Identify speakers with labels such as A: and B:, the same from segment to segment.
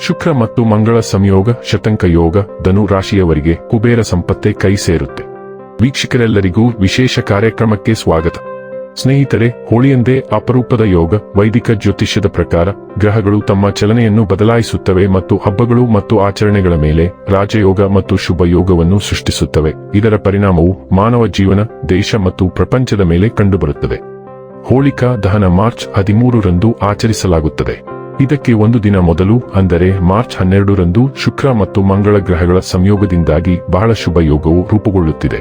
A: ಶುಕ್ರ ಮತ್ತು ಮಂಗಳ ಸಂಯೋಗ, ಶತಂಕ ಯೋಗ, ಧನು ರಾಶಿಯವರಿಗೆ ಕುಬೇರ ಸಂಪತ್ತೆ ಕೈ ಸೇರುತ್ತೆ. ವೀಕ್ಷಕರೆಲ್ಲರಿಗೂ ವಿಶೇಷ ಕಾರ್ಯಕ್ರಮಕ್ಕೆ ಸ್ವಾಗತ. ಸ್ನೇಹಿತರೆ, ಹೋಳಿಯಂದೇ ಅಪರೂಪದ ಯೋಗ, ವೈದಿಕ ಜ್ಯೋತಿಷ್ಯದ ಪ್ರಕಾರ ಗ್ರಹಗಳು ತಮ್ಮ ಚಲನೆಯನ್ನು ಬದಲಾಯಿಸುತ್ತವೆ ಮತ್ತು ಹಬ್ಬಗಳು ಮತ್ತು ಆಚರಣೆಗಳ ಮೇಲೆ ರಾಜಯೋಗ ಮತ್ತು ಶುಭ ಯೋಗವನ್ನು ಸೃಷ್ಟಿಸುತ್ತವೆ. ಇದರ ಪರಿಣಾಮವು ಮಾನವ ಜೀವನ, ದೇಶ ಮತ್ತು ಪ್ರಪಂಚದ ಮೇಲೆ ಕಂಡುಬರುತ್ತದೆ. ಹೋಳಿಕಾ ದಹನ ಮಾರ್ಚ್ ಹದಿಮೂರರಂದು ಆಚರಿಸಲಾಗುತ್ತದೆ. ಇದಕ್ಕೆ ಒಂದು ದಿನ ಮೊದಲು, ಅಂದರೆ ಮಾರ್ಚ್ ಹನ್ನೆರಡರಂದು, ಶುಕ್ರ ಮತ್ತು ಮಂಗಳ ಗ್ರಹಗಳ ಸಂಯೋಗದಿಂದಾಗಿ ಬಹಳ ಶುಭ ಯೋಗವು ರೂಪುಗೊಳ್ಳುತ್ತಿದೆ.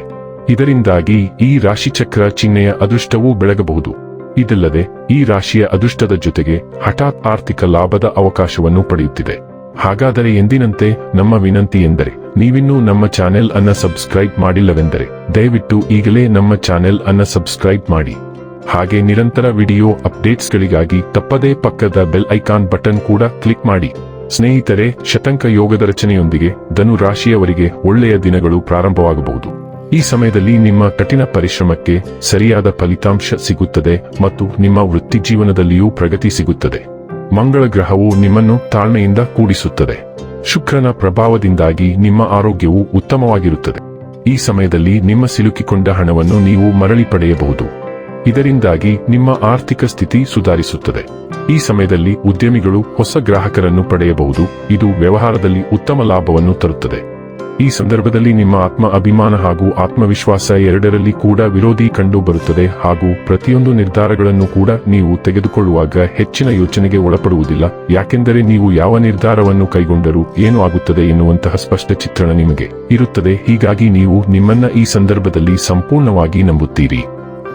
A: ಇದರಿಂದಾಗಿ ಈ ರಾಶಿಚಕ್ರ ಚಿಹ್ನೆಯ ಅದೃಷ್ಟವೂ ಬೆಳಗಬಹುದು. ಇದಲ್ಲದೆ, ಈ ರಾಶಿಯ ಅದೃಷ್ಟದ ಜೊತೆಗೆ ಹಠಾತ್ ಆರ್ಥಿಕ ಲಾಭದ ಅವಕಾಶವನ್ನು ಪಡೆಯುತ್ತಿದೆ. ಹಾಗಾದರೆ ಎಂದಿನಂತೆ, ನಮ್ಮ ವಿನಂತಿ ಎಂದರೆ, ನೀವಿನ್ನೂ ನಮ್ಮ ಚಾನೆಲ್ ಅನ್ನ ಸಬ್ಸ್ಕ್ರೈಬ್ ಮಾಡಿಲ್ಲವೆಂದರೆ, ದಯವಿಟ್ಟು ಈಗಲೇ ನಮ್ಮ ಚಾನೆಲ್ ಅನ್ನ ಸಬ್ಸ್ಕ್ರೈಬ್ ಮಾಡಿ. ಹಾಗೆ ನಿರಂತರ ವಿಡಿಯೋ ಅಪ್ಡೇಟ್ಸ್ಗಳಿಗಾಗಿ ತಪ್ಪದೇ ಪಕ್ಕದ ಬೆಲ್ ಐಕಾನ್ ಬಟನ್ ಕೂಡ ಕ್ಲಿಕ್ ಮಾಡಿ. ಸ್ನೇಹಿತರೆ, ಶತಂಕ ಯೋಗದ ರಚನೆಯೊಂದಿಗೆ ಧನು ರಾಶಿಯವರಿಗೆ ಒಳ್ಳೆಯ ದಿನಗಳು ಪ್ರಾರಂಭವಾಗಬಹುದು. ಈ ಸಮಯದಲ್ಲಿ ನಿಮ್ಮ ಕಠಿಣ ಪರಿಶ್ರಮಕ್ಕೆ ಸರಿಯಾದ ಫಲಿತಾಂಶ ಸಿಗುತ್ತದೆ ಮತ್ತು ನಿಮ್ಮ ವೃತ್ತಿ ಜೀವನದಲ್ಲಿಯೂ ಪ್ರಗತಿ ಸಿಗುತ್ತದೆ. ಮಂಗಳ ಗ್ರಹವು ನಿಮ್ಮನ್ನು ತಾಳ್ಮೆಯಿಂದ ಕೂಡಿಸುತ್ತದೆ. ಶುಕ್ರನ ಪ್ರಭಾವದಿಂದಾಗಿ ನಿಮ್ಮ ಆರೋಗ್ಯವು ಉತ್ತಮವಾಗಿರುತ್ತದೆ. ಈ ಸಮಯದಲ್ಲಿ ನಿಮ್ಮ ಸಿಲುಕಿಕೊಂಡ ಹಣವನ್ನು ನೀವು ಮರಳಿ ಪಡೆಯಬಹುದು. ಇದರಿಂದಾಗಿ ನಿಮ್ಮ ಆರ್ಥಿಕ ಸ್ಥಿತಿ ಸುಧಾರಿಸುತ್ತದೆ. ಈ ಸಮಯದಲ್ಲಿ ಉದ್ಯಮಿಗಳು ಹೊಸ ಗ್ರಾಹಕರನ್ನು ಪಡೆಯಬಹುದು. ಇದು ವ್ಯವಹಾರದಲ್ಲಿ ಉತ್ತಮ ಲಾಭವನ್ನು ತರುತ್ತದೆ. ಈ ಸಂದರ್ಭದಲ್ಲಿ ನಿಮ್ಮ ಆತ್ಮ ಅಭಿಮಾನ ಹಾಗೂ ಆತ್ಮವಿಶ್ವಾಸ ಎರಡರಲ್ಲಿ ಕೂಡ ವಿರೋಧಿ ಕಂಡು ಬರುತ್ತದೆ ಹಾಗೂ ಪ್ರತಿಯೊಂದು ನಿರ್ಧಾರಗಳನ್ನು ಕೂಡ ನೀವು ತೆಗೆದುಕೊಳ್ಳುವಾಗ ಹೆಚ್ಚಿನ ಯೋಚನೆಗೆ ಒಳಪಡುವುದಿಲ್ಲ. ಯಾಕೆಂದರೆ ನೀವು ಯಾವ ನಿರ್ಧಾರವನ್ನು ಕೈಗೊಂಡರೂ ಏನು ಆಗುತ್ತದೆ ಎನ್ನುವಂತಹ ಸ್ಪಷ್ಟ ಚಿತ್ರಣ ನಿಮಗೆ ಇರುತ್ತದೆ. ಹೀಗಾಗಿ ನೀವು ನಿಮ್ಮನ್ನ ಈ ಸಂದರ್ಭದಲ್ಲಿ ಸಂಪೂರ್ಣವಾಗಿ ನಂಬುತ್ತೀರಿ.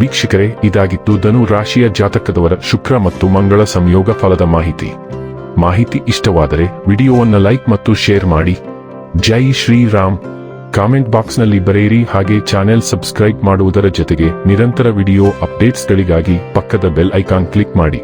A: ವೀಕ್ಷಕರೇ ಇದಾಗಿತ್ತು ಧನು ರಾಶಿಯ ಜಾತಕದವರ ಶುಕ್ರ ಮತ್ತು ಮಂಗಳ ಸಂಯೋಗ ಫಲದ ಮಾಹಿತಿ. ಮಾಹಿತಿ ಇಷ್ಟವಾದರೆ ವಿಡಿಯೋವನ್ನು ಲೈಕ್ ಮತ್ತು ಶೇರ್ ಮಾಡಿ. ಜೈ ಶ್ರೀರಾಮ್. ಕಾಮೆಂಟ್ ಬಾಕ್ಸ್ನಲ್ಲಿ ಬರೆಯಿರಿ, ಹಾಗೆ ಚಾನೆಲ್ ಸಬ್ಸ್ಕ್ರೈಬ್ ಮಾಡುವುದರ ಜೊತೆಗೆ ನಿರಂತರ ವಿಡಿಯೋ ಅಪ್ಡೇಟ್ಸ್ಗಳಿಗಾಗಿ ಪಕ್ಕದ ಬೆಲ್ ಐಕಾನ್ ಕ್ಲಿಕ್ ಮಾಡಿ.